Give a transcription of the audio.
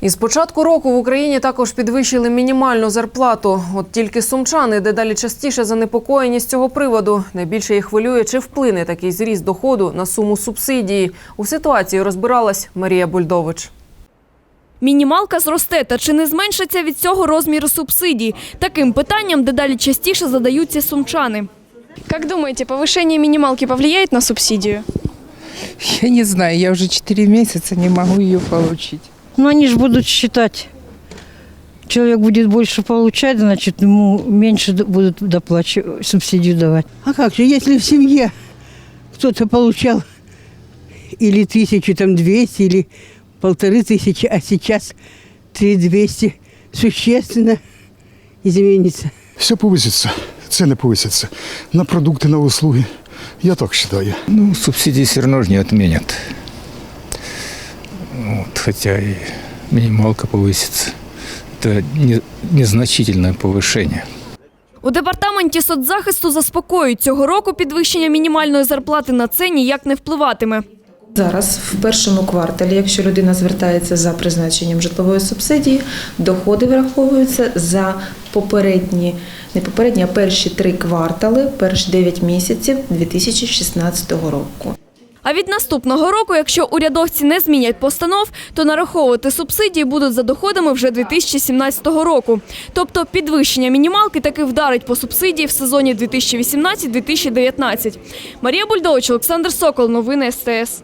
Із початку року в Україні також підвищили мінімальну зарплату. От тільки сумчани дедалі частіше занепокоєні з цього приводу. Найбільше їх хвилює, чи вплине такий зріст доходу на суму субсидії. У ситуації розбиралась Марія Бульдович. Мінімалка зросте, та чи не зменшиться від цього розмір субсидій? Таким питанням дедалі частіше задаються сумчани. Как думаете, повышение минималки повлияет на субсидию? Я не знаю, я уже 4 месяца не могу ее получить. Ну, они же будут считать. Человек будет больше получать, значит, ему меньше будут доплачивать, субсидию давать. А как же, если в семье кто-то получал или тысячу, там, двести, или полторы тысячи, а сейчас три двести, существенно изменится. Все повиситься, ціни повисяться. На продукти, на услуги. Я так вважаю. Ну, субсидии все равно же не отменят. Вот, хотя и минималка повысится. Это не- незначительное повышение. У департаменті соцзахисту заспокоюють, цього року підвищення мінімальної зарплати на це ніяк не впливатиме. Зараз в першому кварталі, якщо людина звертається за призначенням житлової субсидії, доходи враховуються за попередні, не попередні, а перші три квартали, перші 9 місяців 2016 року. А від наступного року, якщо урядовці не змінять постанов, то нараховувати субсидії будуть за доходами вже 2017 року. Тобто підвищення мінімалки таки вдарить по субсидії в сезоні 2018-2019. Марія Бульдович, Олександр Сокол. Новини СТС.